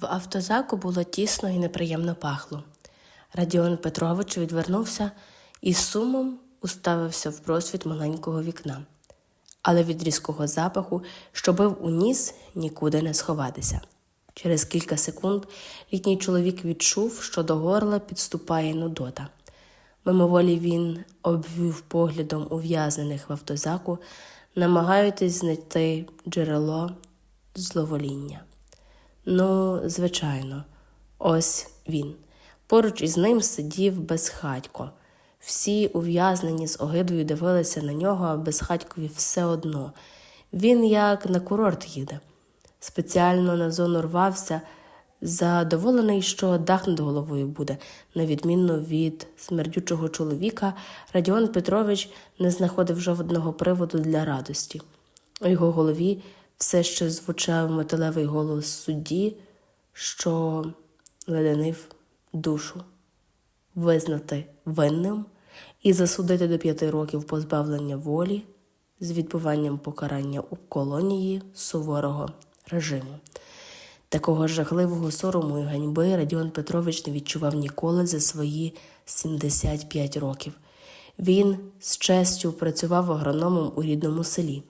В автозаку було тісно і неприємно пахло. Радіон Петрович відвернувся і з сумом уставився в просвіт маленького вікна. Але від різкого запаху, що бив у ніс, нікуди не сховатися. Через кілька секунд літній чоловік відчув, що до горла підступає нудота. Мимоволі він обвів поглядом ув'язнених в автозаку, намагаючись знайти джерело зловоління. Ну, звичайно, ось він. Поруч із ним сидів безхатько. Всі ув'язнені з огидою дивилися на нього, а безхатькові все одно. Він як на курорт їде. Спеціально на зону рвався, задоволений, що дах над головою буде. На відміну від смердючого чоловіка, Радіон Петрович не знаходив жодного приводу для радості. У його голові все ще звучав металевий голос судді, що леденив душу, визнати винним і засудити до п'яти років позбавлення волі з відбуванням покарання у колонії суворого режиму. Такого жахливого сорому і ганьби Радіон Петрович не відчував ніколи за свої 75 років. Він з честю працював агрономом у рідному селі.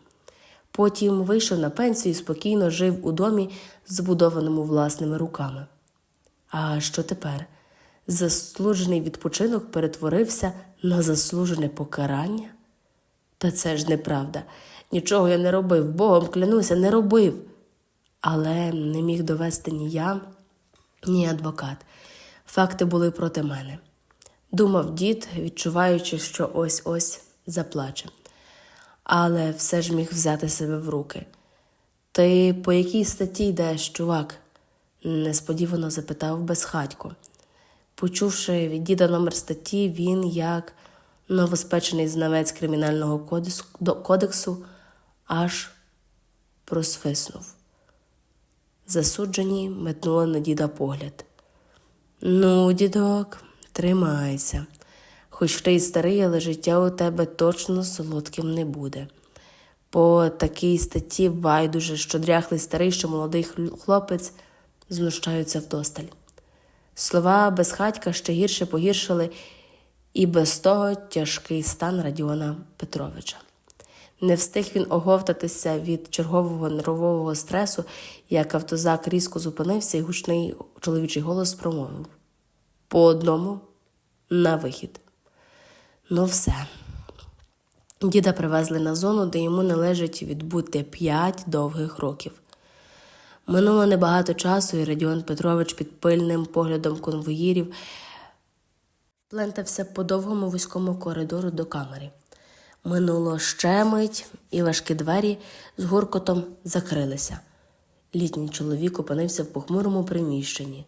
Потім вийшов на пенсію і спокійно жив у домі, збудованому власними руками. А що тепер? Заслужений відпочинок перетворився на заслужене покарання? Та це ж неправда. Нічого я не робив, Богом клянуся, не робив. Але не міг довести ні я, ні адвокат. Факти були проти мене. Думав дід, відчуваючи, що ось ось заплаче. Але все ж міг взяти себе в руки. Ти по якій статті йдеш, чувак? несподівано запитав безхатько. Почувши від діда номер статті, він, як новоспечений знавець кримінального кодексу, аж просвиснув. Засуджені метнули на діда погляд. Ну, дідок, тримайся. Хоч ти й старий, але життя у тебе точно солодким не буде. По такій статті байдуже, що дряхлий старий, що молодий хлопець знущаються вдосталь. Слова безхатька ще гірше погіршили і без того тяжкий стан Радіона Петровича. Не встиг він оговтатися від чергового нервового стресу, як автозак різко зупинився, і гучний чоловічий голос промовив по одному на вихід. Ну, все. Діда привезли на зону, де йому належить відбути п'ять довгих років. Минуло небагато часу, і Радіон Петрович під пильним поглядом конвоїрів плентався по довгому вузькому коридору до камери. Минуло ще мить, і важкі двері з гуркотом закрилися. Літній чоловік опинився в похмурому приміщенні.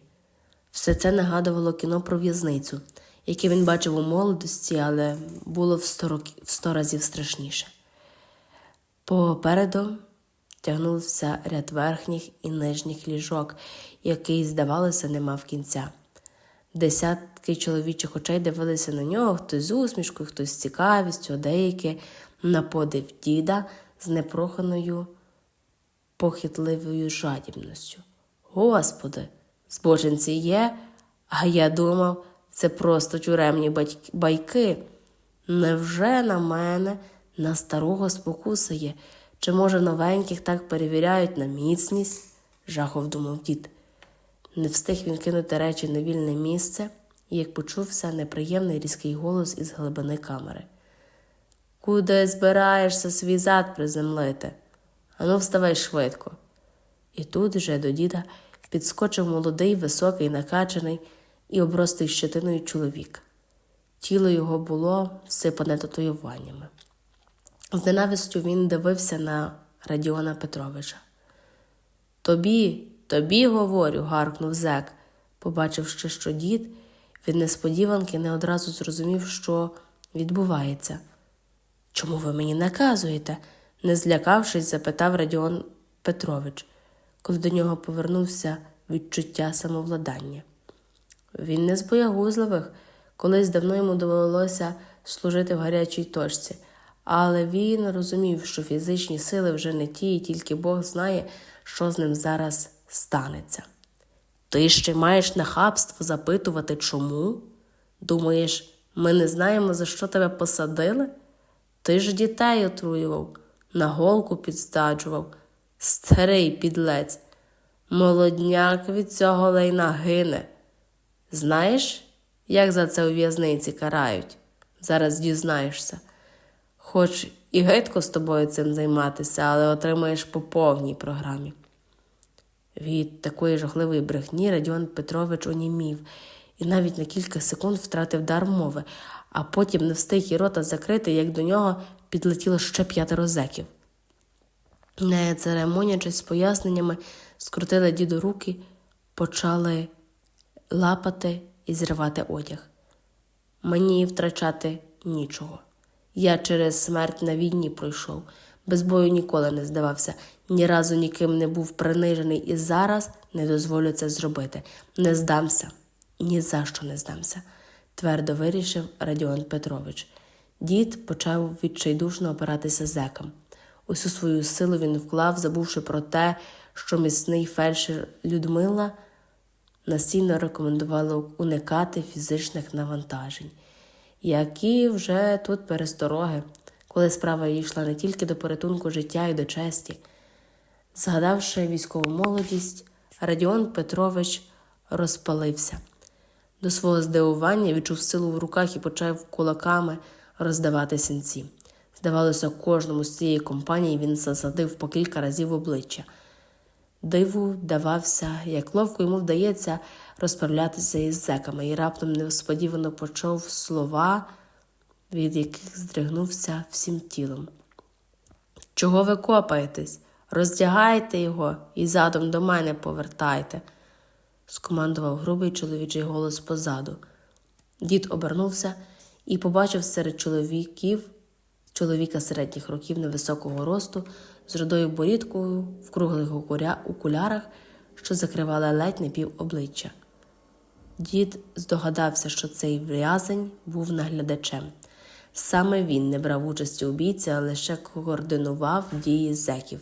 Все це нагадувало кіно про в'язницю, яке він бачив у молодості, але було в сто, рок- в сто разів страшніше. Попереду тягнувся ряд верхніх і нижніх ліжок, який, здавалося, не мав кінця. Десятки чоловічих очей дивилися на нього, хтось з усмішкою, хтось з цікавістю, а деякі на подив діда з непроханою похитливою жадібністю. Господи, збоженці є, а я думав, це просто тюремні байки. Невже на мене, на старого спокуса є? Чи, може, новеньких так перевіряють на міцність? жахов думав дід. Не встиг він кинути речі на вільне місце, як почувся неприємний різкий голос із глибини камери. Куди збираєшся свій зад приземлити? Ану, вставай швидко. І тут же до діда підскочив молодий, високий, накачаний і обростий щетиною чоловік. Тіло його було всипане татуюваннями. З ненавистю він дивився на Радіона Петровича. Тобі, тобі говорю, гаркнув зек, побачивши, що дід від несподіванки не одразу зрозумів, що відбувається. Чому ви мені наказуєте? не злякавшись, запитав Радіон Петрович, коли до нього повернувся відчуття самовладання. Він не з боягузливих, колись давно йому довелося служити в гарячій точці, але він розумів, що фізичні сили вже не ті, і тільки Бог знає, що з ним зараз станеться. Ти ще маєш нахабство запитувати чому? Думаєш, ми не знаємо, за що тебе посадили? Ти ж дітей отруював, на голку підстаджував, старий підлець. Молодняк від цього лайна гине. Знаєш, як за це у в'язниці карають? Зараз дізнаєшся. Хоч і гидко з тобою цим займатися, але отримаєш по повній програмі. Від такої жахливої брехні Радіон Петрович онімів і навіть на кілька секунд втратив дар мови, а потім не встиг і рота закрити, як до нього підлетіло ще п'ятеро зеків. Не церемонячись з поясненнями, скрутили діду руки, почали лапати і зривати одяг. Мені втрачати нічого. Я через смерть на війні пройшов, без бою ніколи не здавався, ні разу ніким не був принижений і зараз не дозволю це зробити. Не здамся, ні за що не здамся, твердо вирішив Радіон Петрович. Дід почав відчайдушно опиратися зекам. Усю свою силу він вклав, забувши про те, що міцний фельдшер Людмила настійно рекомендувала уникати фізичних навантажень, які вже тут перестороги, коли справа йшла не тільки до порятунку життя і до честі. Згадавши військову молодість, Радіон Петрович розпалився. До свого здивування відчув силу в руках і почав кулаками роздавати сінці. Здавалося, кожному з цієї компанії він засадив по кілька разів обличчя. Диву давався, як ловко йому вдається розправлятися із зеками, і раптом несподівано почув слова, від яких здригнувся всім тілом. Чого ви копаєтесь? Роздягайте його і задом до мене повертайте, скомандував грубий чоловічий голос позаду. Дід обернувся і побачив серед чоловіків чоловіка середніх років невисокого росту з рудою борідкою в круглих окулярах, що закривали ледь не пів обличчя. Дід здогадався, що цей в'язень був наглядачем. Саме він не брав участі у бійці, а лише координував дії зеків.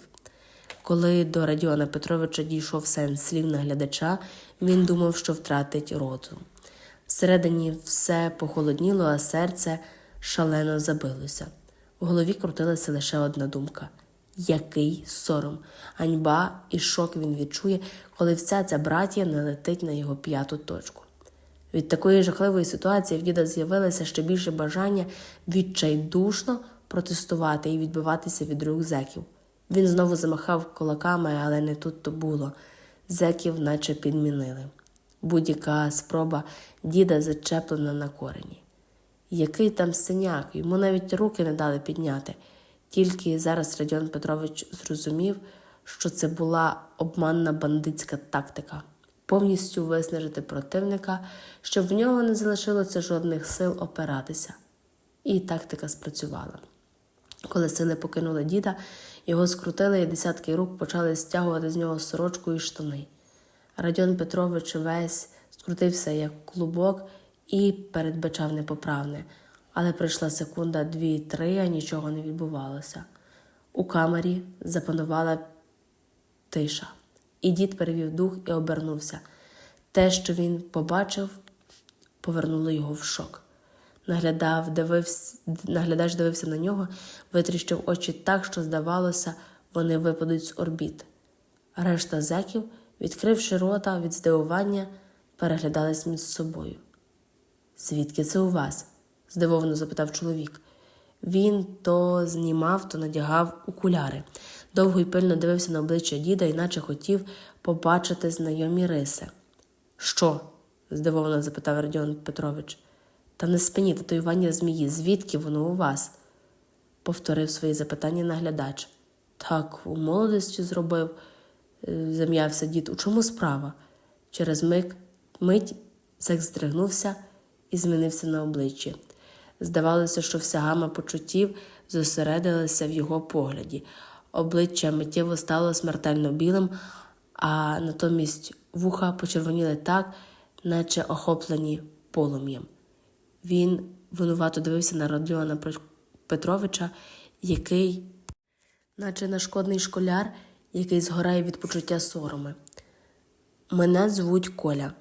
Коли до Радіона Петровича дійшов сенс слів наглядача, він думав, що втратить розум. Всередині все похолодніло, а серце шалено забилося. В голові крутилася лише одна думка який сором, ганьба і шок він відчує, коли вся ця братія налетить на його п'яту точку. Від такої жахливої ситуації в діда з'явилося ще більше бажання відчайдушно протестувати і відбиватися від рук зеків. Він знову замахав кулаками, але не тут то було. Зеків наче підмінили. Будь-яка спроба діда зачеплена на корені. Який там синяк, йому навіть руки не дали підняти. Тільки зараз Радіон Петрович зрозумів, що це була обманна бандитська тактика повністю виснажити противника, щоб в нього не залишилося жодних сил опиратися. І тактика спрацювала. Коли сили покинули діда, його скрутили, і десятки рук почали стягувати з нього сорочку і штани. Радіон Петрович весь скрутився як клубок і передбачав непоправне, але прийшла секунда, дві-три, а нічого не відбувалося. У камері запанувала тиша, і дід перевів дух і обернувся. Те, що він побачив, повернуло його в шок. Наглядав, дивився, наглядач дивився на нього, витріщив очі так, що, здавалося, вони випадуть з орбіт. Решта зеків, відкривши рота від здивування, переглядались між собою. Звідки це у вас? здивовано запитав чоловік. Він то знімав, то надягав окуляри. Довго й пильно дивився на обличчя діда, іначе хотів побачити знайомі риси. Що? здивовано запитав Радіон Петрович. Та на спині татуювання змії, звідки воно у вас? повторив свої запитання наглядач. Так, у молодості зробив, е, зам'явся дід. У чому справа? Через миг мить зек здригнувся і змінився на обличчі. Здавалося, що вся гама почуттів зосередилася в його погляді. Обличчя миттєво стало смертельно білим, а натомість вуха почервоніли так, наче охоплені полум'ям. Він винувато дивився на Родіона Петровича, який, наче нашкодний школяр, який згорає від почуття сороми. Мене звуть Коля.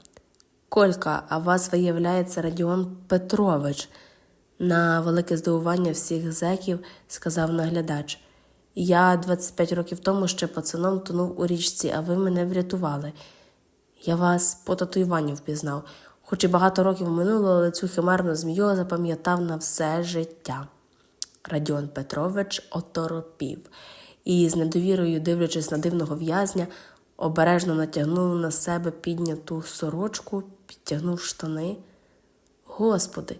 Колька, а вас виявляється Радіон Петрович. На велике здивування всіх зеків сказав наглядач. Я 25 років тому ще пацаном тонув у річці, а ви мене врятували. Я вас по татуюванню впізнав, хоч і багато років минуло, але цю химерну змію запам'ятав на все життя. Радіон Петрович оторопів і, з недовірою, дивлячись на дивного в'язня, обережно натягнув на себе підняту сорочку, підтягнув штани. Господи,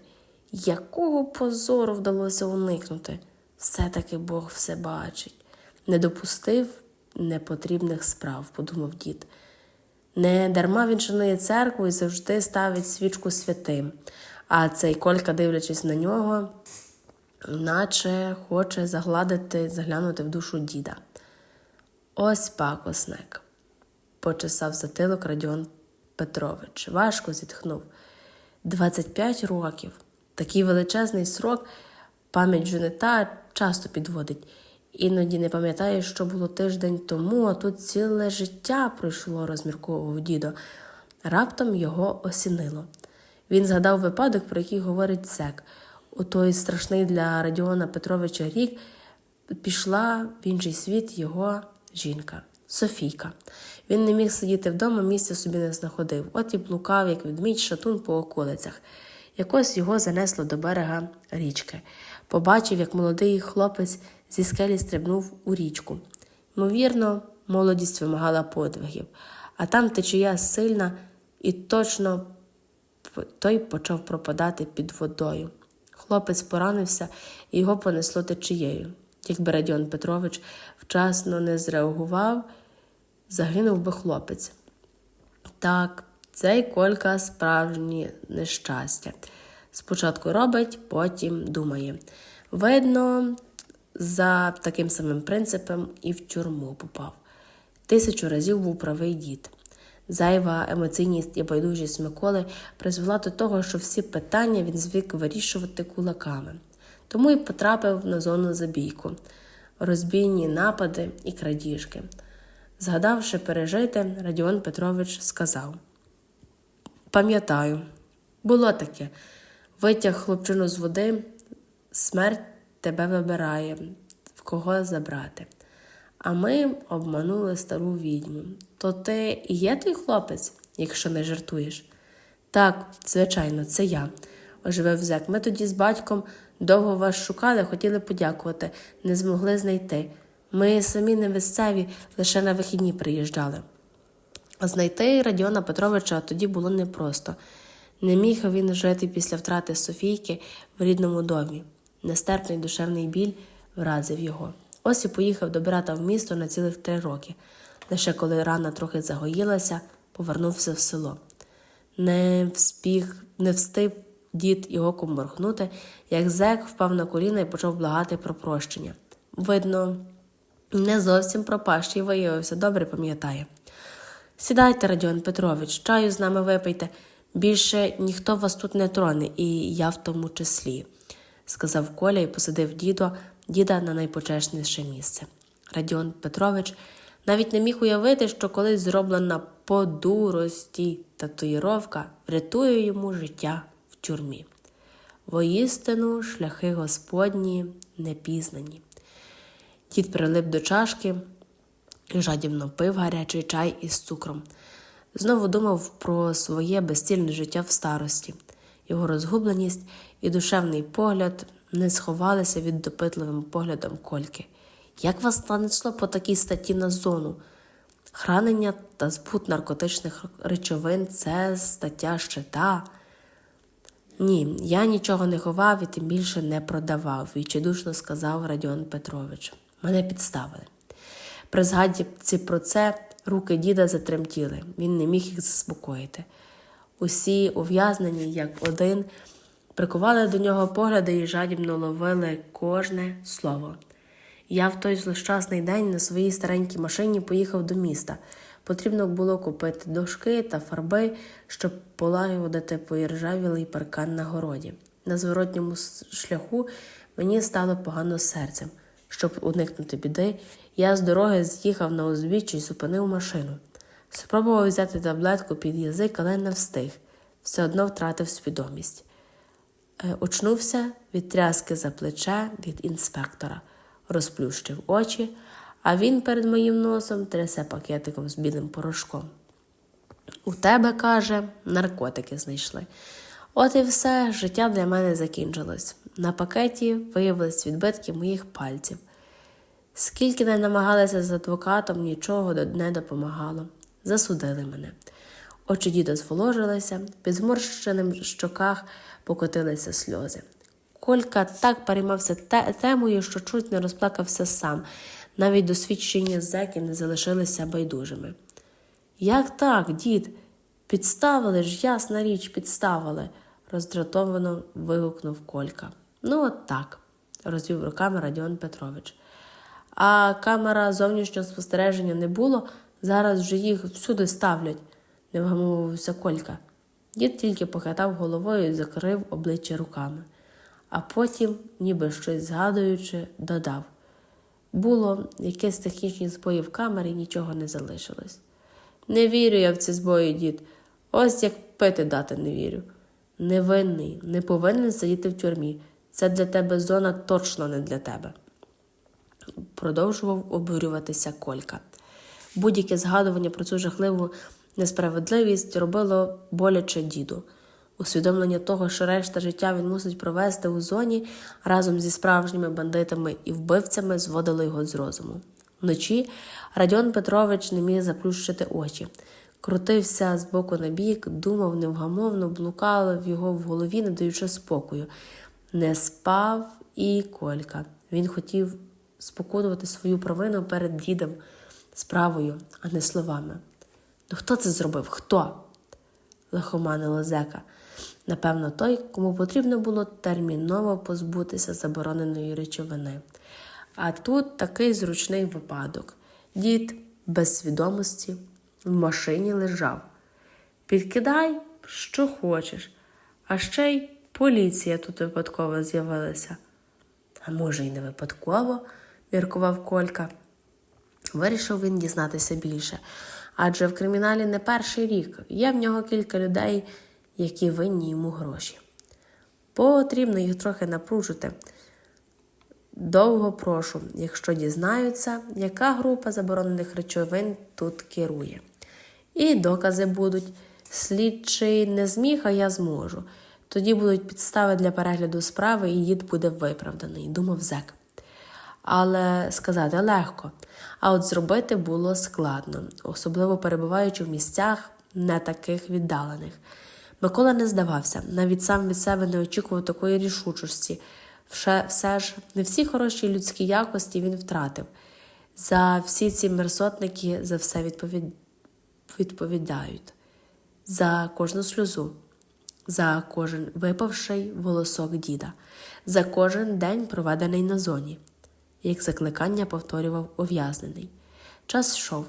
якого позору вдалося уникнути? Все-таки Бог все бачить. Не допустив непотрібних справ, подумав дід. Не дарма він шанує церкву і завжди ставить свічку святим, а цей Колька, дивлячись на нього, наче хоче загладити, заглянути в душу діда. Ось пакосник, почесав затилок Радіон Петрович. Важко зітхнув. 25 років. Такий величезний срок пам'ять женита часто підводить. Іноді не пам'ятає, що було тиждень тому, а тут ціле життя пройшло, розмірковував дідо. Раптом його осінило. Він згадав випадок, про який говорить Сек. У той страшний для Радіона Петровича рік пішла в інший світ його жінка Софійка. Він не міг сидіти вдома, місця собі не знаходив. От і блукав, як відмідь шатун по околицях. Якось його занесло до берега річки. Побачив, як молодий хлопець зі скелі стрибнув у річку. Ймовірно, молодість вимагала подвигів, а там течія сильна і точно той почав пропадати під водою. Хлопець поранився і його понесло течією. Якби Радіон Петрович вчасно не зреагував, загинув би хлопець. Так, цей колька справжнє нещастя. Спочатку робить, потім думає. Видно, за таким самим принципом і в тюрму попав. Тисячу разів був правий дід. Зайва емоційність і байдужість Миколи призвела до того, що всі питання він звик вирішувати кулаками. Тому й потрапив на зону забійку, розбійні напади і крадіжки. Згадавши пережити, Радіон Петрович сказав: Пам'ятаю, було таке. Витяг хлопчину з води, смерть тебе вибирає, в кого забрати. А ми обманули стару відьму. То ти і є той хлопець, якщо не жартуєш? Так, звичайно, це я, оживив зек. Ми тоді з батьком довго вас шукали, хотіли подякувати, не змогли знайти. Ми самі не місцеві, лише на вихідні приїжджали. Знайти Радіона Петровича тоді було непросто. Не міг він жити після втрати Софійки в рідному домі. Нестерпний душевний біль вразив його. Ось і поїхав до брата в місто на цілих три роки. Лише коли рана трохи загоїлася, повернувся в село. Не вспіх, не встиг дід і оком моргнути, як зек впав на коліна і почав благати про прощення. Видно, не зовсім пропащий виявився, добре пам'ятає. Сідайте, Радіон Петрович, чаю з нами випийте. Більше ніхто вас тут не троне, і я в тому числі, сказав Коля і посадив дідо, діда на найпочесніше місце. Радіон Петрович навіть не міг уявити, що колись зроблена по дурості татуїровка врятує йому життя тюрмі. Воістину шляхи Господні непізнані. Дід прилип до чашки і жадібно пив гарячий чай із цукром. Знову думав про своє безцільне життя в старості. Його розгубленість і душевний погляд не сховалися від допитливим поглядом кольки. Як вас станесло по такій статті на зону? Хранення та збут наркотичних речовин це стаття щита. Ні, я нічого не ховав і тим більше не продавав, відчайдушно сказав Радіон Петрович. Мене підставили. При згадці про це руки діда затремтіли, він не міг їх заспокоїти. Усі ув'язнені, як один, прикували до нього погляди і жадібно ловили кожне слово. Я в той злощасний день на своїй старенькій машині поїхав до міста. Потрібно було купити дошки та фарби, щоб полагодити поіржавілий паркан на городі. На зворотньому шляху мені стало погано серцем. Щоб уникнути біди, я з дороги з'їхав на узбіччя і зупинив машину. Спробував взяти таблетку під язик, але не встиг. Все одно втратив свідомість. Е, Очнувся від тряски за плече від інспектора, розплющив очі, а він перед моїм носом трясе пакетиком з білим порошком. У тебе, каже, наркотики знайшли. От і все, життя для мене закінчилось. На пакеті виявились відбитки моїх пальців. Скільки не намагалися з адвокатом, нічого не допомагало. Засудили мене. Очі діда зволожилися, під зморщеним щоках покотилися сльози. Колька так переймався темою, що чуть не розплакався сам. Навіть досвідчені зеки не залишилися байдужими. Як так, дід? Підставили ж, ясна річ, підставили, роздратовано вигукнув Колька. Ну, от так, розвів руками Радіон Петрович. А камера зовнішнього спостереження не було, зараз вже їх всюди ставлять, не вгамовувався Колька. Дід тільки похитав головою і закрив обличчя руками, а потім, ніби щось згадуючи, додав. Було якесь технічні збої в камері, нічого не залишилось. Не вірю я в ці збої, дід. Ось як пити дати не вірю. Невинний, не повинен сидіти в тюрмі. Це для тебе зона точно не для тебе. Продовжував обурюватися Колька. Будь-яке згадування про цю жахливу несправедливість робило боляче діду. Усвідомлення того, що решта життя він мусить провести у зоні разом зі справжніми бандитами і вбивцями, зводило його з розуму. Вночі Радіон Петрович не міг заплющити очі. Крутився з боку на бік, думав невгамовно, блукало в його в голові, не даючи спокою. Не спав і Колька. Він хотів спокутувати свою провину перед дідом справою, а не словами. Ну хто це зробив? Хто? лихоманило зека. Напевно, той, кому потрібно було терміново позбутися забороненої речовини. А тут такий зручний випадок. Дід без свідомості в машині лежав. Підкидай, що хочеш, а ще й поліція тут випадково з'явилася. А може, й не випадково, міркував Колька. Вирішив він дізнатися більше, адже в криміналі не перший рік є в нього кілька людей, які винні йому гроші. Потрібно їх трохи напружити. Довго прошу, якщо дізнаються, яка група заборонених речовин тут керує. І докази будуть. Слідчий не зміг, а я зможу. Тоді будуть підстави для перегляду справи, і дід буде виправданий, думав зек. Але сказати легко, а от зробити було складно, особливо перебуваючи в місцях не таких віддалених. Микола не здавався, навіть сам від себе не очікував такої рішучості. Все, все ж не всі хороші людські якості він втратив. За всі ці мерсотники за все відповід... відповідають, за кожну сльозу, за кожен випавший волосок діда, за кожен день, проведений на зоні, як закликання повторював ув'язнений. Час йшов.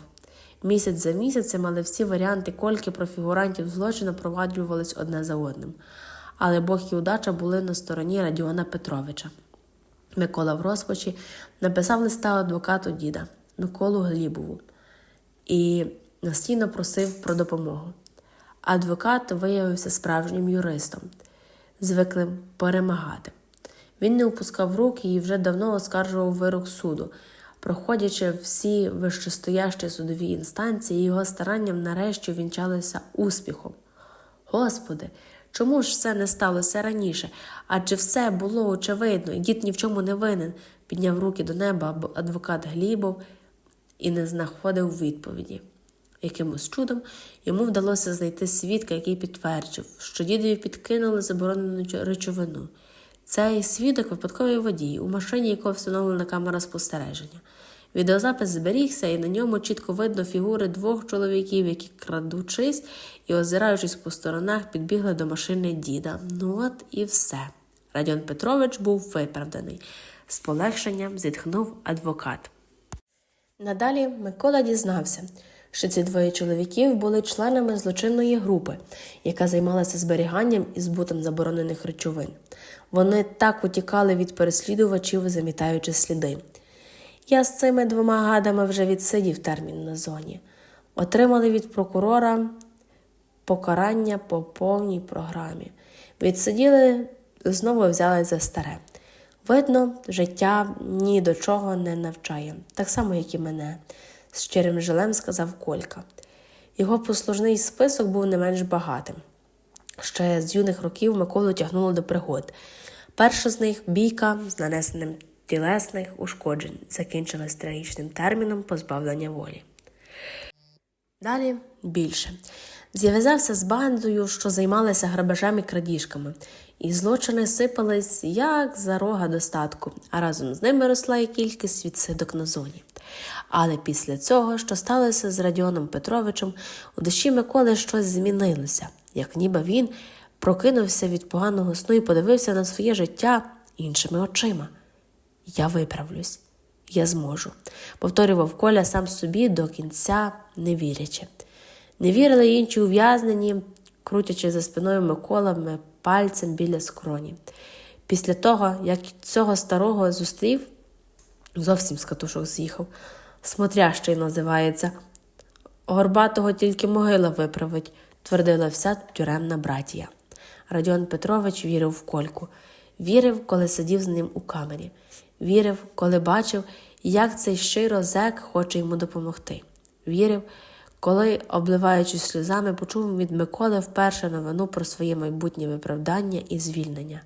Місяць за місяцем, але всі варіанти кольки про фігурантів злочину проваджувались одне за одним. Але Бог і удача були на стороні Радіона Петровича. Микола в розпачі написав листа адвокату діда Миколу Глібову і настійно просив про допомогу. Адвокат виявився справжнім юристом, звиклим перемагати. Він не опускав руки і вже давно оскаржував вирок суду, проходячи всі вищестоящі судові інстанції, його старанням нарешті вінчалися успіхом. Господи, чому ж все не сталося раніше? Адже все було очевидно, і дід ні в чому не винен, підняв руки до неба адвокат Глібов і не знаходив відповіді. Якимось чудом йому вдалося знайти свідка, який підтверджив, що дідові підкинули заборонену речовину. Цей свідок випадковий водій, у машині якого встановлена камера спостереження. Відеозапис зберігся, і на ньому чітко видно фігури двох чоловіків, які, крадучись і озираючись по сторонах, підбігли до машини діда. Ну от і все. Радіон Петрович був виправданий. З полегшенням зітхнув адвокат. Надалі Микола дізнався, що ці двоє чоловіків були членами злочинної групи, яка займалася зберіганням і збутом заборонених речовин. Вони так утікали від переслідувачів, замітаючи сліди. Я з цими двома гадами вже відсидів термін на зоні. отримали від прокурора покарання по повній програмі. Відсиділи, знову взяли за старе. Видно, життя ні до чого не навчає, так само, як і мене, з щирим жалем сказав Колька. Його послужний список був не менш багатим. Ще з юних років Миколу тягнуло до пригод. Перша з них бійка з нанесенням тілесних ушкоджень закінчилась трагічним терміном позбавлення волі. Далі більше. Зв'язався з бандою, що займалася грабежами і крадіжками, і злочини сипались як за рога достатку, а разом з ними росла і кількість відсидок на зоні. Але після цього, що сталося з Радіоном Петровичем, у душі Миколи щось змінилося, як ніби він прокинувся від поганого сну і подивився на своє життя іншими очима. Я виправлюсь, я зможу, повторював Коля сам собі до кінця, не вірячи. Не вірили інші ув'язнені, крутячи за спиною Миколами пальцем біля скроні. Після того, як цього старого зустрів, зовсім з катушок з'їхав. Смотрящий називається. Горбатого тільки могила виправить, твердила вся тюремна братія. Радіон Петрович вірив в кольку, вірив, коли сидів з ним у камері, вірив, коли бачив, як цей щиро зек хоче йому допомогти. Вірив, коли, обливаючись сльозами, почув від Миколи вперше новину про своє майбутнє виправдання і звільнення.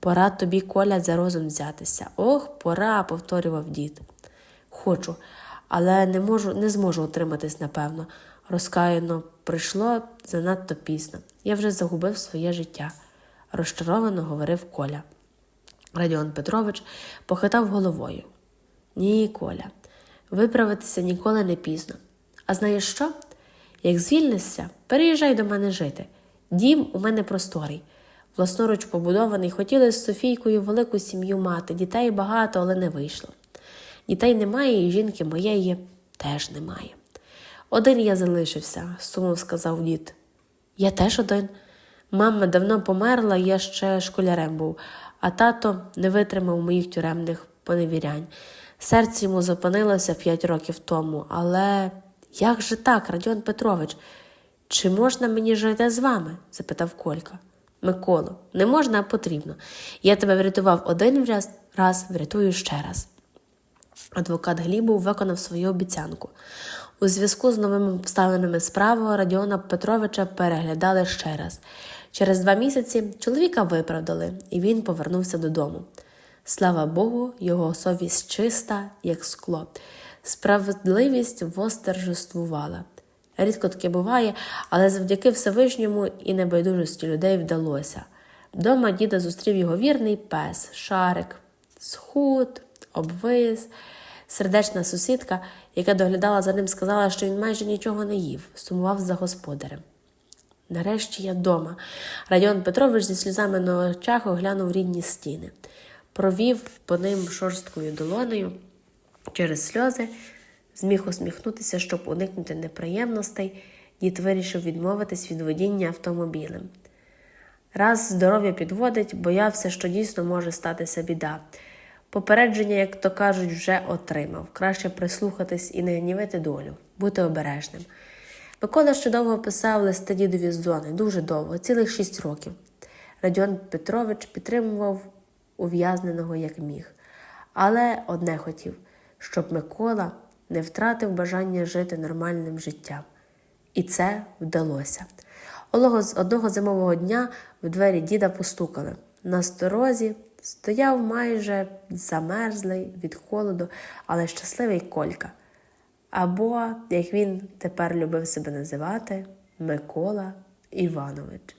Пора тобі, Коля, за розум взятися. Ох, пора, повторював дід. Хочу, але не можу, не зможу утриматись, напевно. Розкаяно прийшло занадто пізно. Я вже загубив своє життя, розчаровано говорив Коля. Радіон Петрович похитав головою. Ні, Коля, виправитися ніколи не пізно. А знаєш що? Як звільнишся, переїжджай до мене жити. Дім у мене просторий, власноруч побудований, хотіли з Софійкою велику сім'ю мати, дітей багато, але не вийшло. Дітей немає, і жінки моєї теж немає. Один я залишився, сумов сказав дід. Я теж один. Мама давно померла, я ще школярем був, а тато не витримав моїх тюремних поневірянь. Серце йому зупинилося п'ять років тому, але як же так, Радіон Петрович? Чи можна мені жити з вами? запитав Колька. Миколо, не можна, а потрібно. Я тебе врятував один раз, раз врятую ще раз. Адвокат Глібов виконав свою обіцянку. У зв'язку з новими обставинами справи Радіона Петровича переглядали ще раз. Через два місяці чоловіка виправдали, і він повернувся додому. Слава Богу, його совість чиста, як скло. Справедливість восторжествувала. Рідко таке буває, але завдяки Всевишньому і небайдужості людей вдалося. Дома діда зустрів його вірний пес, шарик, схуд, обвис. Сердечна сусідка, яка доглядала за ним, сказала, що він майже нічого не їв, сумував за господарем. Нарешті я вдома. Радіон Петрович зі сльозами на очах оглянув рідні стіни, провів по ним шорсткою долонею через сльози, зміг усміхнутися, щоб уникнути неприємностей, дід вирішив відмовитись від водіння автомобілем. Раз здоров'я підводить, боявся, що дійсно може статися біда. Попередження, як то кажуть, вже отримав. Краще прислухатись і не гнівити долю, бути обережним. Микола ще довго писав листи дідові з зони, дуже довго, цілих шість років. Радіон Петрович підтримував ув'язненого як міг, але одне хотів, щоб Микола не втратив бажання жити нормальним життям. І це вдалося. Одного зимового дня в двері діда постукали. На сторозі стояв майже замерзлий від холоду, але щасливий Колька. Або, як він тепер любив себе називати, Микола Іванович.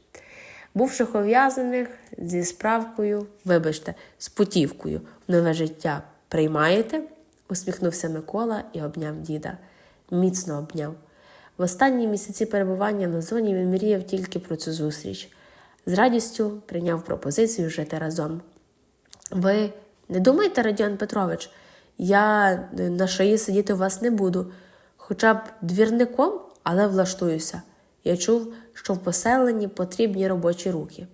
Бувших ув'язаних зі справкою, вибачте, з путівкою в нове життя приймаєте? усміхнувся Микола і обняв діда. Міцно обняв. В останні місяці перебування на зоні він мріяв тільки про цю зустріч. З радістю прийняв пропозицію жити разом. Ви не думайте, Радіон Петрович, я на шиї сидіти у вас не буду, хоча б двірником, але влаштуюся. Я чув, що в поселенні потрібні робочі руки.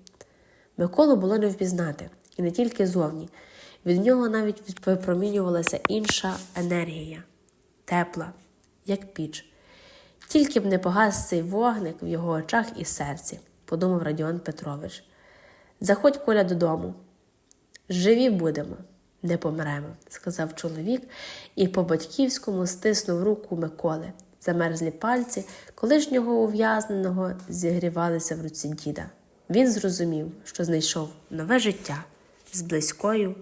Миколу було не впізнати, і не тільки зовні. Від нього навіть випромінювалася інша енергія, тепла, як піч. Тільки б не погас цей вогник в його очах і серці, подумав Радіон Петрович. Заходь Коля додому. Живі будемо, не помремо, сказав чоловік і по-батьківському стиснув руку Миколи. Замерзлі пальці колишнього ув'язненого зігрівалися в руці діда. Він зрозумів, що знайшов нове життя з близькою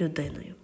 людиною.